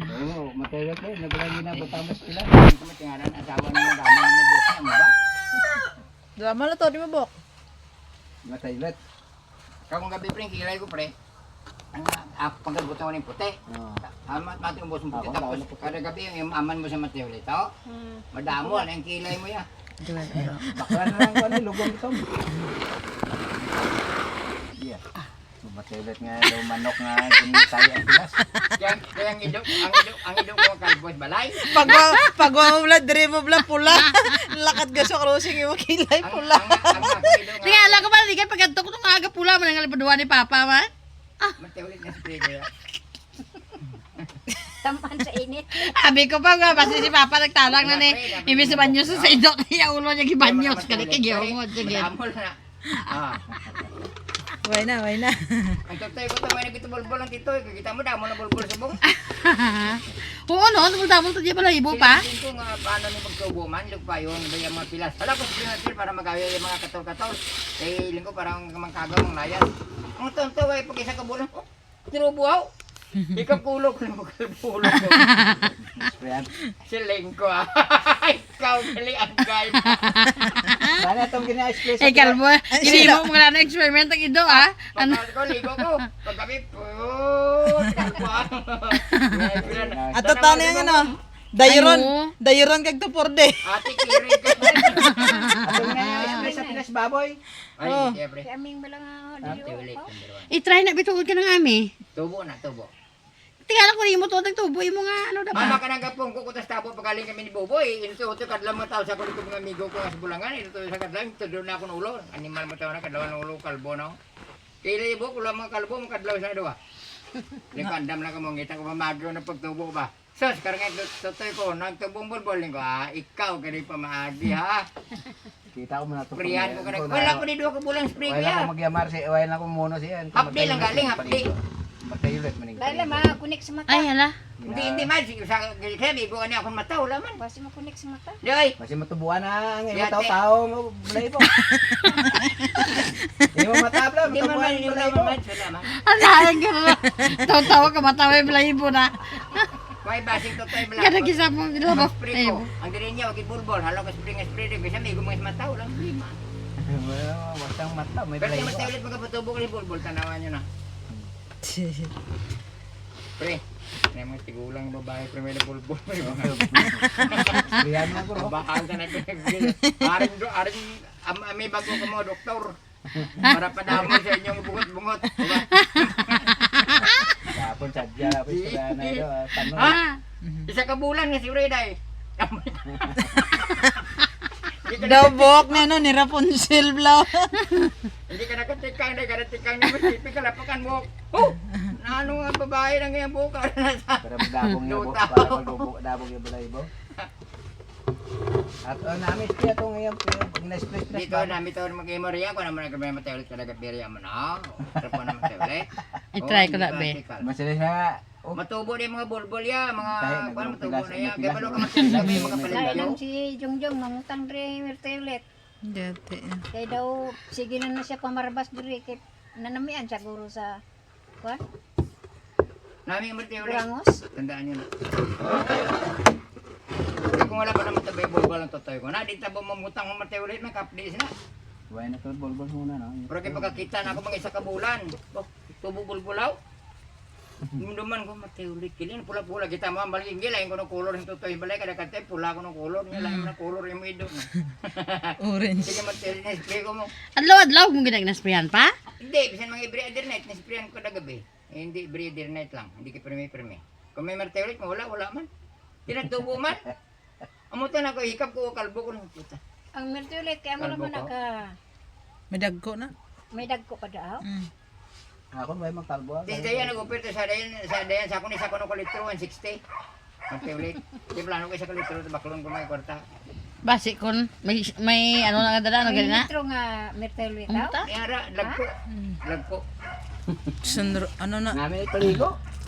Oo, matayot eh. Nagulang yun ang batamos sila. Hindi ko matingaran. Asawa naman dami na mabok. Drama na to, di mabok. Matayot. Kakong gabi pre, kilay ko pre. Ang ah, pagkagutan ko ng puti. Oo. Tama, mati ang boss mo puti. Tapos kada gabi yung aman mo sa matay ulit. Oh. Hmm. Madamo, ano yung kilay mo yan? Bakla na lang ko, ano, lugong ito. Yeah. Mataylet nga daw manok nga ginisay ang pilas. Kaya kaya ang idok, ang idok, ang idok ko kalbos balay. Pag pag wala dire mo bla pula. Lakad ka sa crossing yung kilay Ang pula. ang ang ang Sige, alam ko ba, sige, pagkanto ko nung aga pula, manang alipaduan ni Papa, man. Mateo ulit na spray niya. Tampan sa init. Sabi ko pa nga, basta si Papa nagtalang na ni, ibig sa banyo sa idok niya, ulo niya gibanyos, kaya kagiyong sige. Madamo na. Ah, Way na, way na. ang totoy ko tamay na kitubol-bol ang titoy. Kita mo damo na bulbul sa bong. Oo, no, tumultamol to di pala ibo pa. Ko nga paano ni magtubo man, lug pa yun, ba yung mga pilas. Hala ko sa pilas para magawi yung mga katol-katol. Eh, lingko parang mangkagaw ng layan. Ang tonto ay pag isa ka bulan, oh, tinubuhaw. Ikaw kulog na magkalbulog ko. Sprayan. Ah. Ikaw gali ang guide. Sana itong gina-express. Eh, kalbo, hindi mo mga na experiment ang ido, ah. Ano? Pagkal ko, ligo ko. Pagkabi, put, kalbo ah. At totoo na yung ano. Dayron, Ay, dayron kag tuporde. Ate, kirig ka. Atong gina-express sa pilas baboy. Ay, Oh. siyempre. Kaming balang one. I-try na bitugod ka ng ami. Tubo na, tubo. Tingala ko rin mo to, nagtubo mo nga, ano na Mama ba? ka nang gapong ko kutas tapo pagaling kami ni Boboy. Ito ito kadlaw mo tao sa kulit ko mga amigo ko nga sa bulangan. Ito sa kadlaw ito doon na ako ng ulo. Animal mo tao na kadlaw ng ulo kalbo na. Kaya ibo kulang mga kalbo mo kadlaw sa dua. Di ko andam lang mo ngita ko mamagyo na pagtubo ba. Sos karang ito totoy ko nagtubong bulbol ko ah ikaw kani pa maagi ha. Kita ko muna ito. Priyan ko kanang wala ko ni duha ka bulang Wala ya. ko magyamar wala ko muno siya. Hapdi lang galing hapdi. Mataylet maning. Dahil makunik sa mata. Ay, hala. Hindi hindi man sige sa sabi ko ani akong mata wala man. Basi makunik sa mata. Doy. Kasi matubuan na ang imo tao-tao mo bulay po. Imo matabla, Hindi man man matubuan hindi bulay man po. man sila man. Ang lahat ka na. Tawa-tawa ka, matawa yung balahibo na. May basing totoy bala. Kada kisa mo, Ang dilabo. spray Ay, ko. Ang diri niya wag bulbol, halo ka spray nga spray din bisa may gumay mata wala lima. Wasang mata, may Pero bulay yung po. mata ulit magpatubo ko ni bulbol tanawan niyo na. Pre. May mga tigulang babae pre may na bulbol may mga Priyan mo ko. bahan ka na aring do aring am, may bago ko mo doktor. Para padamo sa inyong bungot-bungot. Diba? Kapon sadya, tapos sila na ito. Tanong. Ha? Isa ka bulan nga si Reday. Hindi ka Daw bok na no, ni Rapunzel bla. Hindi ka nakatikang, hindi ka natikang ni Masipi ka lapakan mo. Oh! Na ano nga babae na ngayon buka na sa... Dabong po, Luta. para magbubo, dabong niya bulay po. At oh, namis kaya ito ngayon, pag na-express na Dito namin ito mag-imaria ko naman nagkamay matay ulit talaga biriya mo na. Pero po naman tayo ulit. I-try ko Oh, na, be. Masali siya, oh, Matubo na yung mga bulbol ya, mga Tayo, kuan matubo na ya. nagpilas- Kaya balo ka masilabi mga Dahil palindaw. lang si Jongjong mangutang dre mertelet. Dati. Kaya daw sige na na siya pamarabas diri kay nanamian siya guro sa kuan Namin yung ulit. Burangos. Tandaan niyo na. Kung wala pa naman tabay bulbol ang totoy ko. Na, di tabo mamutang mo matay ulit, may kapdis na. Buhay na ito, bolbol muna, no? Pero kaya pagkakita na ako mga isa ka bulan. Oh, tubo bulbulaw. Munduman ko matay ulit kilin pula-pula kita mo ang baligin lain ko ng color ng totoy balay kada kate pula ko ng color niya lain na color yung ido. Orange. Sige na spray ko mo. Adlaw-adlaw kung ginagnasprayan pa. Hindi, bisan mga ibre night na sprayan ko na gabi. Eh, hindi ibre night lang, hindi ka premi. Kung may martay ulit mo wala wala man. Tinatubo man. Amutan ako hikap ko kalbo ko ng puta. Ang mertelet kaya mo Kalbo naman ko? naka May dagko na. may dagko pa daw. Mm. Ako, buhay magkalbo. ah. Tinsa yan nag-offer to sa dayan sa dayan sa ako ni sa kuno ko litro 160. Martay ulit. Di plano ko isa ka litro baklon ko may kwarta. Basi kun, may, may ano na nga dala, ano May ganina. litro nga daw. Amuta? Yara, lagko. Lagko. Sundro, ano na. Namin ipaligo.